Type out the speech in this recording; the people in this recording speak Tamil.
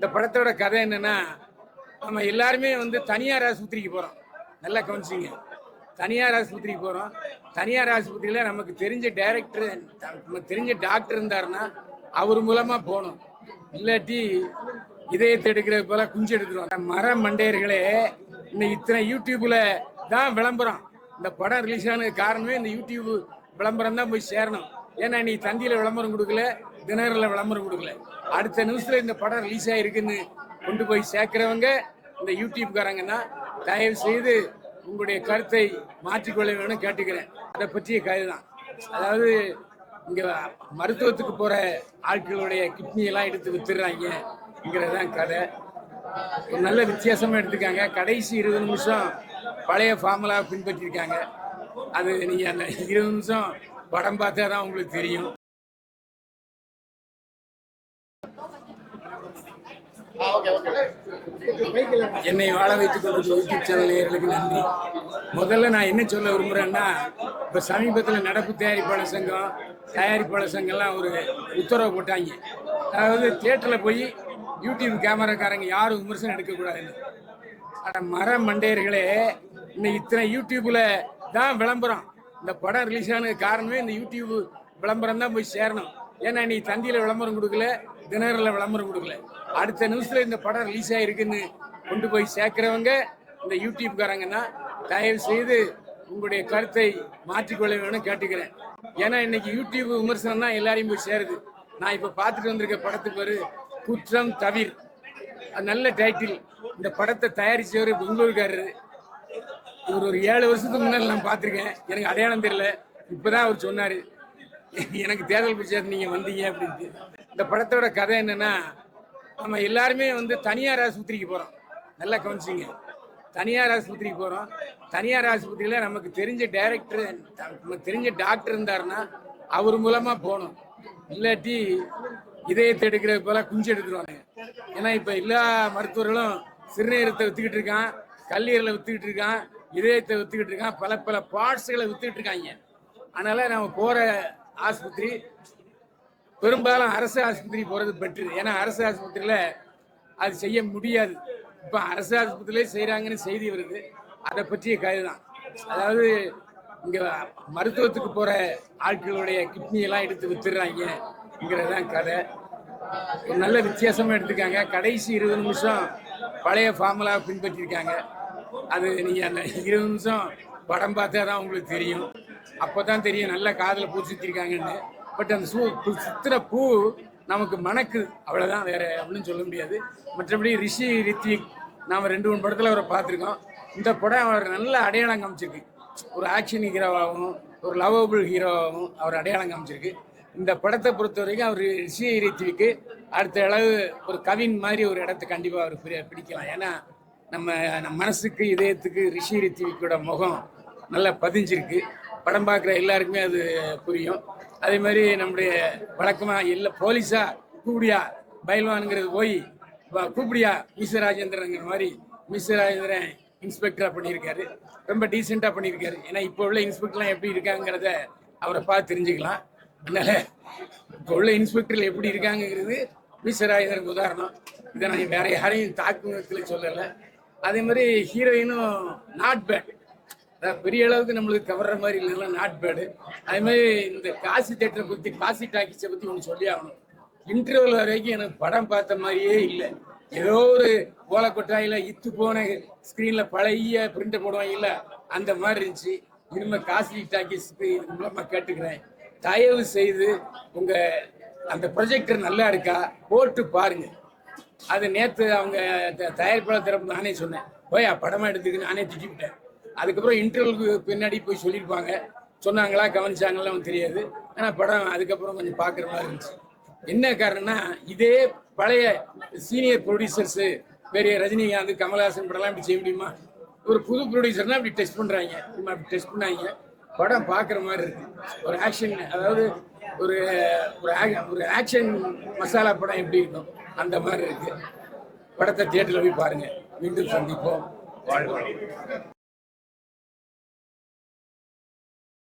இந்த படத்தோட கதை என்னன்னா நம்ம எல்லாருமே வந்து தனியார் ஆஸ்பத்திரிக்கு போகிறோம் நல்லா கவனிச்சிங்க தனியார் ஆஸ்பத்திரிக்கு போகிறோம் தனியார் ஆஸ்பத்திரியில் நமக்கு தெரிஞ்ச டைரக்டர் நமக்கு தெரிஞ்ச டாக்டர் இருந்தாருன்னா அவர் மூலமாக போகணும். இல்லாட்டி இதயத்தை எடுக்கிறது போல குஞ்சு எடுத்துருவோம் மர மண்டையர்களே இந்த இத்தனை யூடியூப்ல தான் விளம்பரம். இந்த படம் ரிலீஸ் ஆனதுக்கு காரணமே இந்த யூடியூப் விளம்பரம் தான் போய் சேரணும். ஏன்னா நீ தந்தியில விளம்பரம் கொடுக்கல. தினகரில் விளம்பரம் கொடுக்கல. அடுத்த நிமிஷத்தில் இந்த படம் ரிலீஸ் ஆகிருக்குன்னு கொண்டு போய் சேர்க்குறவங்க இந்த யூடியூப்காரங்கன்னா தயவு செய்து உங்களுடைய கருத்தை மாற்றிக்கொள்ள வேணும் கேட்டுக்கிறேன். அதை பற்றிய கதை தான். அதாவது இங்கே மருத்துவத்துக்கு போகிற ஆட்களுடைய கிட்னியெல்லாம் எடுத்து வித்துடுறாங்கிறது தான் கதை. நல்ல வித்தியாசமாக எடுத்துக்காங்க. கடைசி இருபது நிமிஷம் பழைய ஃபார்முலா பின்பற்றிருக்காங்க. அது நீங்கள் அந்த இருபது நிமிஷம் படம் பார்த்தா தான் உங்களுக்கு தெரியும். என்னை வாழ வைத்துக் கொண்டிருக்கிற யூடியூப் சேனல் நேர்களுக்கு நன்றி. முதல்ல நான் என்ன சொல்ல விரும்புறேன்னா இப்ப சமீபத்தில் நடப்பு தயாரிப்பாளர் சங்கம் தயாரிப்பாளர் சங்கம்லாம் ஒரு உத்தரவு போட்டாங்க. அதாவது தியேட்டரில் போய் யூடியூப் கேமராக்காரங்க யாரும் விமர்சனம் எடுக்கக்கூடாதுன்னு. ஆனால் மர மண்டையர்களே இன்னைக்கு இத்தனை யூடியூப்ல தான் விளம்பரம். இந்த படம் ரிலீஸ் ஆனதுக்கு காரணமே இந்த யூடியூப் விளம்பரம் தான் போய் சேரணும். ஏன்னா நீ தந்தியில விளம்பரம் கொடுக்கல தினரில் விளம்பரம் கொடுக்கல. அடுத்த நிமிஷத்துல இந்த படம் ரிலீஸ் ஆயிருக்குன்னு கொண்டு போய் சேர்க்கிறவங்க இந்த யூடியூப்காரங்கன்னா தயவு செய்து உங்களுடைய கருத்தை மாற்றிக்கொள்ள வேணும்னு கேட்டுக்கிறேன். ஏன்னா இன்னைக்கு யூடியூப் விமர்சனம் தான் எல்லாரையும் போய் சேருது. நான் இப்போ பார்த்துட்டு வந்திருக்க படத்துக்கு பேரு குற்றம் தவிர். அது நல்ல டைட்டில் இந்த படத்தை தயாரிச்சவர் பெங்களூருக்காரரு இவர் ஒரு ஏழு வருஷத்துக்கு முன்னாடி நான் பார்த்துருக்கேன். எனக்கு அடையாளம் தெரியல. இப்பதான் அவர் சொன்னார் எனக்கு தேர்தல் பிரச்சாரம் நீங்கள் வந்தீங்க அப்படின்ட்டு. இந்த படத்தோட கதை என்னன்னா நம்ம எல்லாருமே வந்து தனியார் ஆஸ்பத்திரிக்கு போகிறோம் நல்லா கவனிச்சிங்க. தனியார் ஆஸ்பத்திரிக்கு போகிறோம் தனியார் ஆஸ்பத்திரியில் நமக்கு தெரிஞ்ச டைரக்டர் நமக்கு தெரிஞ்ச டாக்டர் இருந்தாருன்னா அவர் மூலமாக போகணும். இல்லாட்டி இதயத்தை எடுக்கிறது போல குஞ்சு எடுத்துருவாங்க ஏன்னா இப்போ எல்லா மருத்துவர்களும் சிறுநீரத்தை வித்துக்கிட்டு இருக்கான் கல்லீரலை வித்துக்கிட்டு இருக்கான் இதயத்தை வித்துக்கிட்டு இருக்கான் பல பல பார்ட்ஸ்களை வித்துக்கிட்டு இருக்காங்க. அதனால் நம்ம போகிற ஆஸ்பத்திரி பெரும்பாலும் அரசு ஆஸ்பத்திரி போறது பெட்ரு ஏன்னா அரசு ஆஸ்பத்திரியில அது செய்ய முடியாது. இப்ப அரசு ஆஸ்பத்திரியிலே செய்யறாங்கன்னு செய்தி வருது. அதை பற்றிய கதை தான். அதாவது இங்க மருத்துவத்துக்கு போற ஆட்களுடைய கிட்னி எல்லாம் எடுத்து வித்துடுறாங்கிறது தான் கதை. நல்ல வித்தியாசமா எடுத்துக்காங்க. கடைசி இருபது நிமிஷம் பழைய ஃபார்முலா பின்பற்றிருக்காங்க. அது நீங்க அந்த இருபது நிமிஷம் படம் பார்த்தா தான் உங்களுக்கு தெரியும். அப்பதான் தெரியும் நல்ல காதில் பூச்சி வச்சிருக்காங்கன்னு பட் அந்த சூ சித்திர பூ நமக்கு மணக்குது. அவ்வளோதான் வேற அப்படின்னு சொல்ல முடியாது. மற்றபடி ரிஷி ரித்விக் நாம் ரெண்டு மூணு படத்தில் அவரை பார்த்துருக்கோம். இந்த படம் அவர் நல்ல அடையாளம் காமிச்சிருக்கு. ஒரு ஆக்ஷன் ஹீரோவாகவும் ஒரு லவபிள் ஹீரோவாகவும் அவர் அடையாளம் காமிச்சிருக்கு. இந்த படத்தை பொறுத்த வரைக்கும் அவர் ரிஷி ரித்விக்கு அடுத்த அளவு ஒரு கவின் மாதிரி ஒரு இடத்த கண்டிப்பாக அவர் பிடிக்கலாம். ஏன்னா நம்ம நம்ம மனசுக்கு இதயத்துக்கு ரிஷி ரித்விக்கோட முகம் நல்லா பதிஞ்சிருக்கு. படம் பார்க்குற எல்லாருக்குமே அது புரியும். அதே மாதிரி நம்முடைய வழக்கமாக இல்லை போலீஸா கூப்பிடியா பயில்வானுங்கிறது போய் கூப்பிடியா மிஸ்டர் ராஜேந்திரங்கிற மாதிரி மிஸ்டர் ராஜேந்திரன் இன்ஸ்பெக்டராக பண்ணியிருக்காரு. ரொம்ப டீசெண்டாக பண்ணியிருக்காரு. ஏன்னா இப்போ உள்ள இன்ஸ்பெக்டர்லாம் எப்படி இருக்காங்கிறத அவரை பார்த்து தெரிஞ்சுக்கலாம். அதனால இப்போ உள்ள இன்ஸ்பெக்டர்கள் எப்படி இருக்காங்கிறது மிஸ்டர் ராஜேந்திரனுக்கு உதாரணம். இதை நான் வேற யாரையும் தாக்குமுகத்தில் சொல்லலை. அதே மாதிரி ஹீரோயினும் நாட் பேட் பெரிய அளவுக்கு நம்மளுக்கு கவர்ற மாதிரி இல்லைன்னா நாட் பேடு அதே மாதிரி இந்த காசி தேட்டரை பற்றி காசி டாக்கிஸை பற்றி ஒன்று சொல்லி ஆகணும். இன்டர்வல் வரைக்கும் எனக்கு படம் பார்த்த மாதிரியே இல்லை. ஏதோ ஒரு ஓலக்கொட்டாயில இத்து போன ஸ்க்ரீனில் பழைய பிரிண்ட் போடுவாங்கல்ல அந்த மாதிரி இருந்துச்சு. இனிமேல் காசி டாக்கிஸ்க்கு இது மூலமாக கேட்டுக்கிறேன். தயவு செய்து உங்கள் அந்த ப்ரொஜெக்டர் நல்லா இருக்கா போட்டு பாருங்கள் அது நேற்று அவங்க த- தயாரிப்பாளர் தரப்பு நானே சொன்னேன். போய் படமாக எடுத்துக்கு நானே திட்டிவிட்டேன். அதுக்கப்புறம் இன்டர்வலுக்கு பின்னாடி போய் சொல்லியிருப்பாங்க. சொன்னாங்களா கவனிச்சாங்களாம் தெரியாது. ஆனால் படம் அதுக்கப்புறம் கொஞ்சம் பார்க்குற மாதிரி இருந்துச்சு. என்ன காரணம்னா இதே பழைய சீனியர் ப்ரொடியூசர்ஸு பெரிய ரஜினிகாந்த் கமல்ஹாசன் படம்லாம் இப்படி செய்ய முடியுமா? ஒரு புது ப்ரொடியூசர்னா இப்படி டெஸ்ட் பண்ணுறாங்க சும்மா இப்படி டெஸ்ட் பண்ணாங்க. படம் பார்க்குற மாதிரி இருக்கு. ஒரு ஆக்ஷன் அதாவது ஒரு ஒரு ஒரு ஆக்ஷன் மசாலா படம் எப்படி இருக்கும்? அந்த மாதிரி இருக்கு. படத்தை தியேட்டரில் போய் பாருங்கள் மீண்டும் சந்திப்போம். வாழ்வோம்